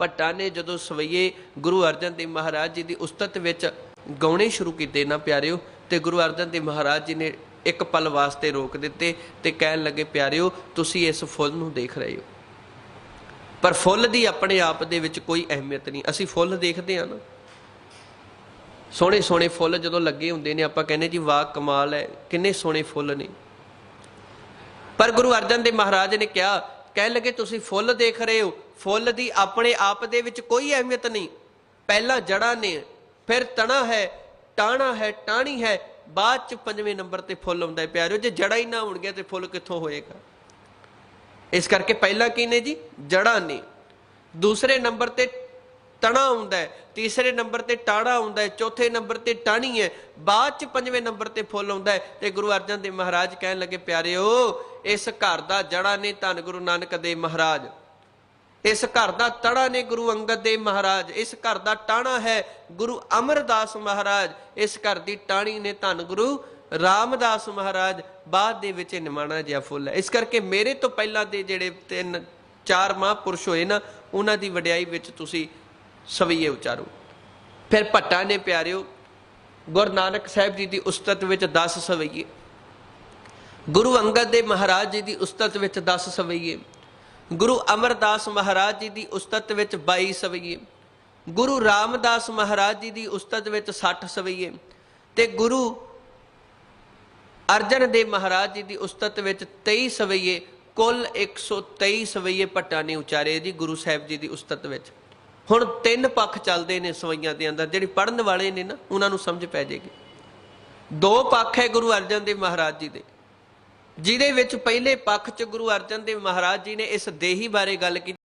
ਭੱਟਾ ਨੇ ਜਦੋਂ ਸਵਈਏ ਗੁਰੂ ਅਰਜਨ ਦੇਵ ਮਹਾਰਾਜ ਜੀ ਦੀ ਉਸਤਤ ਵਿੱਚ ਗਾਉਣੇ ਸ਼ੁਰੂ ਕੀਤੇ, ਨਾ ਪਿਆਰਿਓ, ਤੇ ਗੁਰੂ ਅਰਜਨ ਦੇਵ ਮਹਾਰਾਜ ਜੀ ਨੇ ਇੱਕ ਪਲ ਵਾਸਤੇ ਰੋਕ ਦਿੱਤੇ ਤੇ ਕਹਿਣ ਲੱਗੇ, ਪਿਆਰਿਓ, ਤੁਸੀਂ ਇਸ ਫੁੱਲ ਨੂੰ ਦੇਖ ਰਹੇ ਹੋ। ਪਰ ਫੁੱਲ ਦੀ ਆਪਣੇ ਆਪ ਦੇ ਵਿੱਚ ਕੋਈ ਅਹਿਮੀਅਤ ਨਹੀਂ। ਅਸੀਂ ਫੁੱਲ ਦੇਖਦੇ ਹਾਂ ਨਾ। ਸੋਹਣੇ ਸੋਹਣੇ ਫੁੱਲ ਜਦੋਂ ਲੱਗੇ ਹੁੰਦੇ ਨੇ, ਆਪਾਂ ਕਹਿੰਦੇ ਜੀ, ਵਾਹ, ਕਮਾਲ ਹੈ, ਕਿੰਨੇ ਸੋਹਣੇ ਫੁੱਲ ਨੇ। ਪਰ ਗੁਰੂ ਅਰਜਨ ਦੇਵ ਮਹਾਰਾਜ ਨੇ ਕਿਹਾ ਕਹਿਣ ਲੱਗੇ ਤੁਸੀਂ ਫੁੱਲ ਦੇਖ ਰਹੇ ਹੋ, ਫੁੱਲ ਦੀ ਆਪਣੇ ਆਪ ਦੇ ਵਿੱਚ ਕੋਈ ਅਹਿਮੀਅਤ ਨਹੀਂ। ਪਹਿਲਾਂ ਜੜਾਂ ਨੇ, ਫਿਰ ਤਣਾ ਹੈ, ਟਾਣਾ ਹੈ, ਟਾਣੀ ਹੈ, ਬਾਅਦ ਚ ਪੰਜਵੇਂ ਨੰਬਰ ਤੇ ਫੁੱਲ ਆਉਂਦਾ ਹੈ। ਪਿਆਰਿਓ, ਜੇ ਜੜਾਂ ਹੀ ਨਾ ਹੋਣਗੀਆਂ ਤੇ ਫੁੱਲ ਕਿੱਥੋਂ ਹੋਏਗਾ? ਇਸ ਕਰਕੇ ਪਹਿਲਾਂ ਕੀ ਨੇ ਜੀ? ਜੜਾਂ ਨੇ। ਦੂਸਰੇ ਨੰਬਰ ਤੇ ਤਣਾ ਆਉਂਦਾ ਹੈ, ਤੀਸਰੇ ਨੰਬਰ ਤੇ ਟਾੜਾ ਆਉਂਦਾ ਹੈ, ਚੌਥੇ ਨੰਬਰ ਤੇ ਟਾਣੀ ਹੈ, ਬਾਅਦ ਚ ਪੰਜਵੇਂ ਨੰਬਰ ਤੇ ਫੁੱਲ ਆਉਂਦਾ ਹੈ ਤੇ ਗੁਰੂ ਅਰਜਨ ਦੇਵ ਮਹਾਰਾਜ ਕਹਿਣ ਲੱਗੇ, ਪਿਆਰਿਓ, ਇਸ ਘਰ ਦਾ ਜੜਾ ਨੇ ਧੰਨ ਗੁਰੂ ਨਾਨਕ ਦੇਵ ਮਹਾਰਾਜ। ਇਸ ਘਰ ਦਾ ਤੜਾ ਨੇ ਗੁਰੂ ਅੰਗਦ ਦੇਵ ਮਹਾਰਾਜ। ਇਸ ਘਰ ਦਾ ਟਾਣਾ ਹੈ ਗੁਰੂ ਅਮਰਦਾਸ ਮਹਾਰਾਜ। ਇਸ ਘਰ ਦੀ ਟਾਣੀ ਨੇ ਧੰਨ ਗੁਰੂ ਰਾਮਦਾਸ ਮਹਾਰਾਜ। ਬਾਅਦ ਦੇ ਵਿੱਚ ਨਿਮਾਣਾ ਜਿਹਾ ਫੁੱਲ ਹੈ। ਇਸ ਕਰਕੇ ਮੇਰੇ ਤੋਂ ਪਹਿਲਾਂ ਦੇ ਜਿਹੜੇ ਤਿੰਨ ਚਾਰ ਮਹਾਂਪੁਰਸ਼ ਹੋਏ ਨਾ, ਉਹਨਾਂ ਦੀ ਵਡਿਆਈ ਵਿੱਚ ਤੁਸੀਂ ਸਵਈਏ ਉਚਾਰੋ। ਫਿਰ ਭੱਟਾ ਨੇ ਪਿਆਰਿਓ, ਗੁਰੂ ਨਾਨਕ ਸਾਹਿਬ ਜੀ ਦੀ ਉਸਤਤ ਵਿੱਚ 10 ਸਵਈਏ ਗੁਰੂ ਅੰਗਦ ਦੇਵ ਮਹਾਰਾਜ ਜੀ ਦੀ ਉਸਤਤ ਵਿੱਚ 10 ਸਵਈਏ ਗੁਰੂ ਅਮਰਦਾਸ ਮਹਾਰਾਜ ਜੀ ਦੀ ਉਸਤਤ ਵਿੱਚ 22 ਸਵਈਏ ਗੁਰੂ ਰਾਮਦਾਸ ਮਹਾਰਾਜ ਜੀ ਦੀ ਉਸਤਤ ਵਿੱਚ 60 ਸਵਈਏ ਤੇ ਗੁਰੂ ਅਰਜਨ ਦੇਵ ਮਹਾਰਾਜ ਜੀ ਦੀ ਉਸਤਤ ਵਿੱਚ 23 ਸਵਈਏ ਕੁੱਲ 123 ਸਵਈਏ ਭੱਟਾ ਨੇ ਉਚਾਰੇ ਜੀ ਗੁਰੂ ਸਾਹਿਬ ਜੀ ਦੀ ਉਸਤਤ ਵਿੱਚ। ਹੁਣ ਤਿੰਨ ਪੱਖ ਚੱਲਦੇ ਨੇ ਸਵਈਆਂ ਦੇ ਅੰਦਰ, ਜਿਹੜੇ ਪੜਨ ਵਾਲੇ ਨੇ ਨਾ, ਉਹਨਾਂ ਨੂੰ ਸਮਝ ਪੈ ਜਾਏਗੀ। ਦੋ ਪੱਖ ਹੈ ਗੁਰੂ ਅਰਜਨ ਦੇਵ ਮਹਾਰਾਜ ਜੀ ਦੇ, ਜਿਹਦੇ ਵਿੱਚ ਪਹਿਲੇ ਪੱਖ 'ਚ ਗੁਰੂ ਅਰਜਨ ਦੇਵ ਮਹਾਰਾਜ ਜੀ ਨੇ ਇਸ ਦੇਹੀ ਬਾਰੇ ਗੱਲ ਕੀਤੀ।